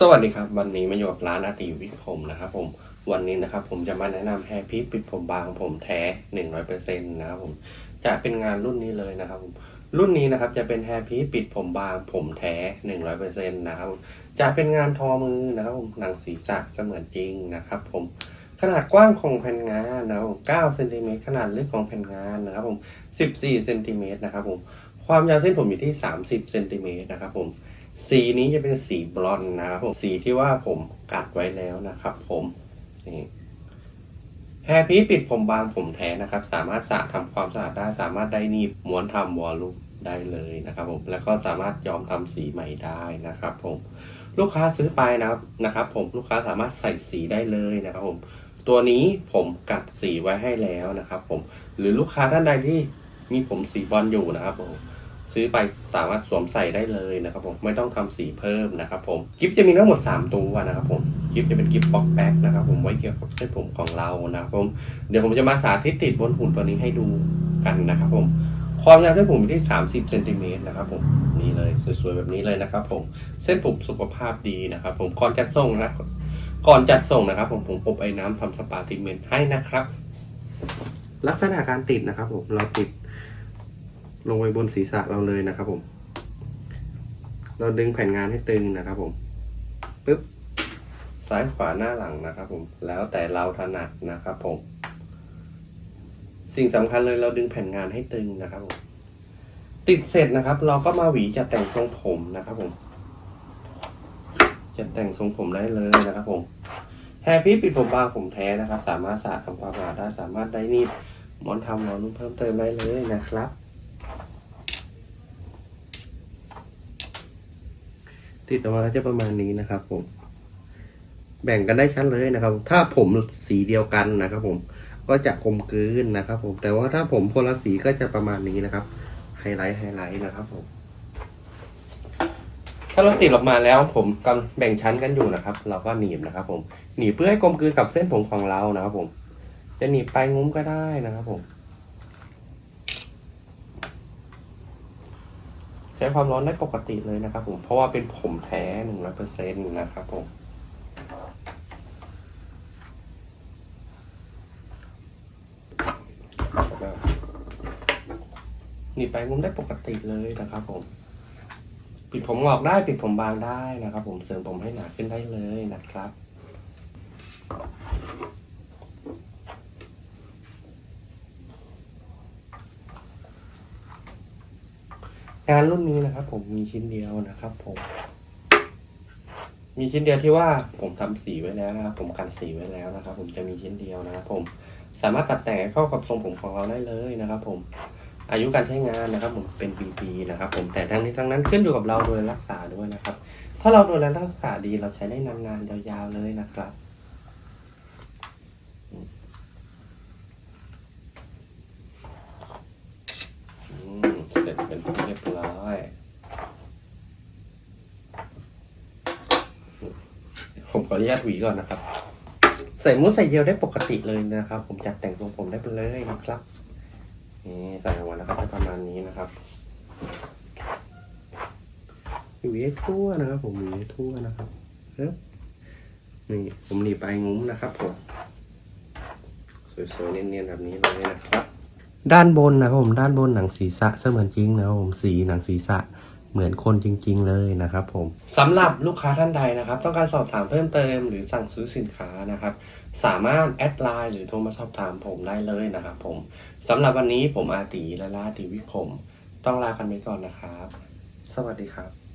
สวัสดีครับวันนี้มาอยู่กับร้านอาติวิกผมนะครับผมวันนี้นะครับผมจะมาแนะนำแฮร์พีปิดผมบางผมแท้หนึ่งร้อยเปอร์เซ็นต์นะครับผมจะเป็นงานรุ่นนี้เลยนะครับผมรุ่นนี้นะครับจะเป็นแฮร์พีปิดผมบางผมแท้หนึ่งร้อยเปอร์เซ็นต์นะครับจะเป็นงานทอมือนะครับผมหนังศีรษะเสมือนจริงนะครับผมขนาดกว้างของแผ่นงานนะครับผม9เซนติเมตรขนาดลึกของแผ่นงานนะครับผม14เซนติเมตรนะครับผมความยาวเส้นผมอยู่ที่30เซนติเมตรนะครับผม สีนี้จะเป็นสีบลอนด์นะครับผมสีที่ว่าผมกัดไว้แล้วนะครับ ผมนี่แฮร์พีปิดผมบางผมแท้นะครับ สามารถสระทำความสะอาดได้ สามารถได้นีบม้วนทำวอลลุ่มได้เลยนะครับผมแล้วก็สามารถยอมทำสีใหม่ได้นะครับ ผมลูกค้าซื้อไปนะครับนะครับ ผมลูกค้าสามารถใส่สีได้เลยนะครับ ผม ตัวนี้ผมกัดสีไว้ให้แล้วนะครับ ผมหรือลูกค้าท่านใดที่มีผมสีบอลอยู่นะครับผม ซื้อไปสามารถสวมใส่ได้เลยนะครับผมไม่ต้องทำสีเพิ่มนะครับผมกิฟจะมีทั้งหมด 3 ตัวนะครับผมกิฟจะเป็นกิฟบ็อกแบ็กนะครับผมไว้เกี่ยวกับเส้นผมของเรานะครับผมเดี๋ยวผมจะมาสาธิตติดบนหุ่นตัวนี้ให้ดูกันนะครับผมความยาวเส้นผมอยู่ที่ 30เซนติเมตรนะครับผมนี่เลยสวยๆแบบนี้เลยนะครับผมเส้นผมสุขภาพดีนะครับผมก่อนจัดส่งนะก่อนจัดส่งนะครับ ผมผมอบไอ้น้ำทำสปาติเมนต์ให้นะครับ ลักษณะการติดนะครับผมเราติด ลงไปบนศีรษะเราเลยนะครับผม เราดึงแผ่นงานให้ตึงนะครับผมปึ๊บซ้ายขวาหน้าหลังนะครับผม แล้วแต่เราถนัดนะครับผม สิ่งสำคัญเลยเราดึงแผ่นงานให้ตึงนะครับผม ติดเสร็จนะครับ เราก็มาหวีจัดแต่งทรงผมนะครับผมจัดแต่งทรงผมได้เลยนะครับผมแฮร์ปี้ปิดผมบางผมแท้นะครับ สามารถสระทำความสะอาดได้สามารถได้นีบหมอนทำหมอนนุ่มเพิ่มเติมได้เลยนะครับ ติดออกมาก็จะประมาณนี้นะครับ ผม แบ่งกันได้ชัดเลยนะครับ ถ้าผมสีเดียวกันนะครับ ผมก็จะกลมกลืนนะครับ ผมแต่ว่าถ้าผมคนละสีก็จะประมาณนี้นะครับไฮไลท์ไฮไลท์นะครับผมถ้าเราติดออกมาแล้วผมกำแบ่งชั้นกันอยู่นะครับ เราก็หนีบนะครับ ผมหนีบเพื่อให้กลมกลืนกับเส้นผมของเรานะครับ ผม จะหนีบไปงุ้มก็ได้นะครับ ผม ใช้ความร้อนได้ปกติเลยนะครับผม เพราะว่าเป็นผมแท้หนึ่งร้อยเปอร์เซ็นต์นะครับผมนี่ไปมุมได้ปกติเลยนะครับผม ปิดผมงอกได้ปิดผมบางได้นะครับผมเสริมผมให้หนาขึ้นได้เลยนะครับ งานรุ่นนี้นะครับ ผมมีชิ้นเดียวนะครับ ผม มีชิ้นเดียวที่ว่าผมทำสีไว้แล้วนะครับ ผมกันสีไว้แล้วนะครับ ผมจะมีชิ้นเดียวนะครับ ผมสามารถตัดแต่งเข้ากับทรงผมของเราได้เลยนะครับ ผมอายุการใช้งานนะครับ ผมเป็นปีๆนะครับ ผมแต่ทั้งนี้ทั้งนั้นขึ้นอยู่กับเราดูแลรักษาด้วยนะครับ ถ้าเราดูแลรักษาดีเราใช้ได้นานๆยาวๆเลยนะครับ อืมเสร็จเป็นที่เรียบร้อย ผม ขออนุญาตหวีก่อนนะครับ ใส่มุ้งใส่เยลได้ปกติเลยนะครับ ผมจัดแต่งทรงผมได้ไปเลยนะครับ นี่ใส่ออกมาแล้วก็จะประมาณนี้นะครับหวีให้ทั่วนะครับ ผมหวีให้ทั่วนะครับเนี่ผมหนีบไปงุ้มนะครับผมสวยๆเนียนๆแบบนี้เลยนะครับ ด้านบนนะครับผมด้านบนหนังศีรษะเสมือนจริงนะครับผมสีหนังศีรษะ เหมือนคนจริง ๆ เลยนะครับผมสำหรับลูกค้าท่านใดนะครับ ต้องการสอบถามเพิ่มเติมหรือสั่งซื้อสินค้านะครับ สามารถแอดไลน์หรือโทรมาสอบถามผมได้เลยนะครับผมสำหรับวันนี้ผมอาตีและลาตีวิคม ต้องลากันไปก่อนนะครับ สวัสดีครับ